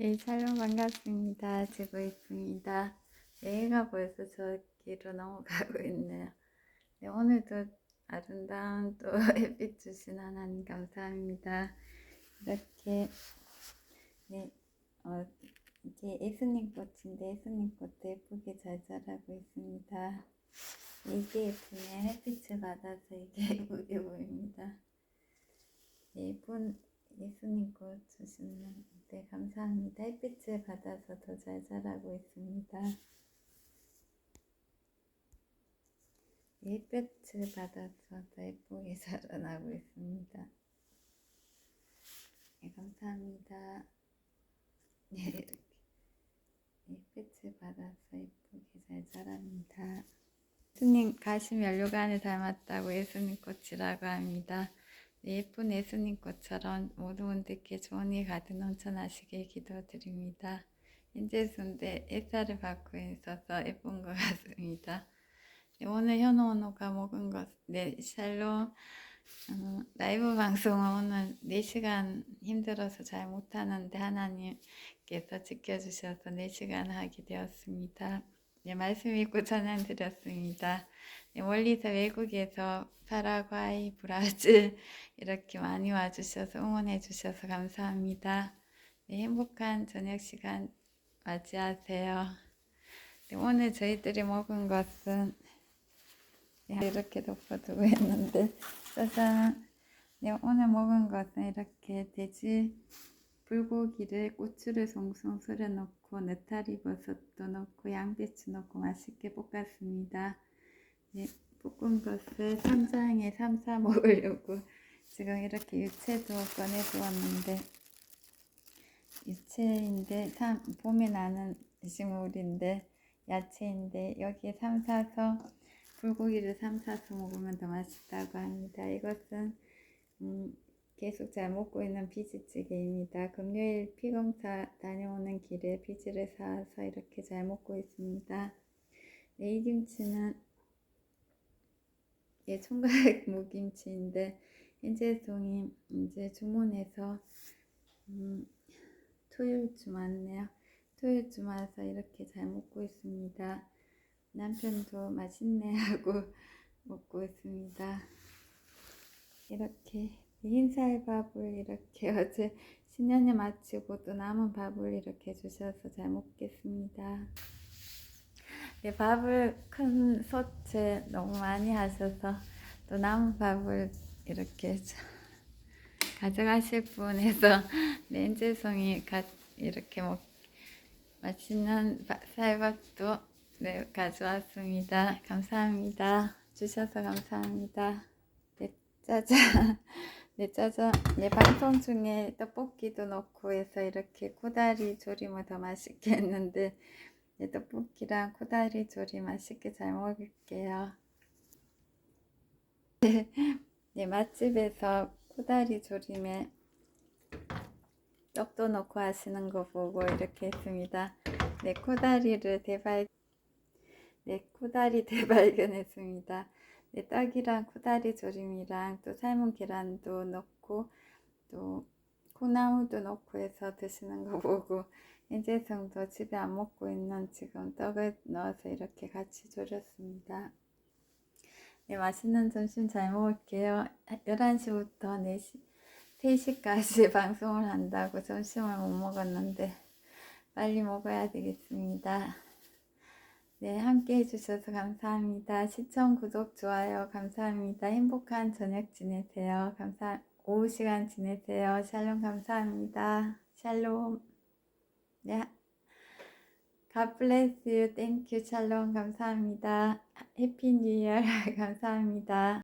네, 샬롬 반갑습니다. 지고 있습니다. 네, 벌써 저기로 넘어가고 있네요. 네, 오늘도 아름다운 또 햇빛 주신 하나님 감사합니다. 이렇게, 네, 어, 이게 예수님 꽃인데 예수님 꽃도 예쁘게 잘 자라고 있습니다. 이게 예쁘네. 햇빛을 받아서 이게 예쁘게 보입니다. 네, 예쁜 예수님 꽃 주시는 네 감사합니다. 햇빛을 받아서 더 잘 자라고 있습니다. 햇빛을 받아서 더 예쁘게 자라나고 있습니다. 네 감사합니다. 네 이렇게 햇빛을 받아서 예쁘게 잘 자랍니다. 예수님 가심 연료관을 닮았다고 예수님 꽃이라고 합니다. 네, 예쁜 예수님 꽃처럼 모든 분들께 좋은 일 가득 넘쳐나시길 기도드립니다. 현재순대 햇살을 받고 있어서 예쁜 것 같습니다. 네, 오늘 현호 언호가 먹은 것, 네, 샬롬 음, 라이브 방송은 오늘 4시간 힘들어서 잘 못하는데 하나님께서 지켜주셔서 4시간 하게 되었습니다. 네, 말씀 읽고 전해 드렸습니다. 네, 멀리서 외국에서 파라과이, 브라질 이렇게 많이 와주셔서 응원해 주셔서 감사합니다. 네, 행복한 저녁 시간 맞이하세요. 네, 오늘 저희들이 먹은 것은 네, 이렇게 덮어두고 있는데 짜잔 네, 오늘 먹은 것은 이렇게 돼지 불고기를 고추를 송송 썰어 넣고 느타리 버섯도 넣고 양배추 넣고 맛있게 볶았습니다. 네, 볶은 것을 쌈장에 삶아 먹으려고 지금 이렇게 유채도 꺼내 두었는데 유채인데 삼, 봄에 나는 식물인데 야채인데 여기에 삶아서 불고기를 삶아서 먹으면 더 맛있다고 합니다. 이것은 음, 계속 잘 먹고 있는 비지찌개입니다. 금요일 피검사 다녀오는 길에 비지를 사서 이렇게 잘 먹고 있습니다. 네, 이 김치는 예, 총각 무김치인데 현재송이 이제 주문해서 음, 토요일쯤 왔네요. 토요일쯤 와서 이렇게 잘 먹고 있습니다. 남편도 맛있네 하고 먹고 있습니다. 이렇게 흰쌀 밥을 이렇게 어제 신년에 마치고 또 남은 밥을 이렇게 주셔서 잘 먹겠습니다. 네, 밥을 큰 솥에 너무 많이 하셔서 또 남은 밥을 이렇게 가져가실 분에서 렌즈송이 이렇게 먹 맛있는 쌀밥도 네, 가져왔습니다. 감사합니다. 주셔서 감사합니다. 네, 짜잔. 네, 짜잔. 네, 방송 중에 떡볶이도 넣고 해서 이렇게 코다리 조림을 더 맛있게 했는데 네, 떡볶이랑 코다리 조림 맛있게 잘 먹을게요. 네, 네, 맛집에서 코다리 조림에 떡도 넣고 하시는 거 보고 이렇게 했습니다. 네, 코다리를 대발, 네, 코다리 대발견했습니다. 네, 떡이랑 코다리 조림이랑 또 삶은 계란도 넣고 또 콩나물도 넣고 해서 드시는 거 보고 인제성도 집에 안 먹고 있는 지금 떡을 넣어서 이렇게 같이 졸였습니다. 네, 맛있는 점심 잘 먹을게요. 11시부터 4시, 3시까지 방송을 한다고 점심을 못 먹었는데 빨리 먹어야 되겠습니다. 네, 함께 해주셔서 감사합니다. 시청, 구독, 좋아요 감사합니다. 행복한 저녁 지내세요. 감사, 오후 시간 지내세요. 샬롬 감사합니다. 샬롬. 네. God bless you. Thank you. 샬롬 감사합니다. 해피 뉴 이어 감사합니다.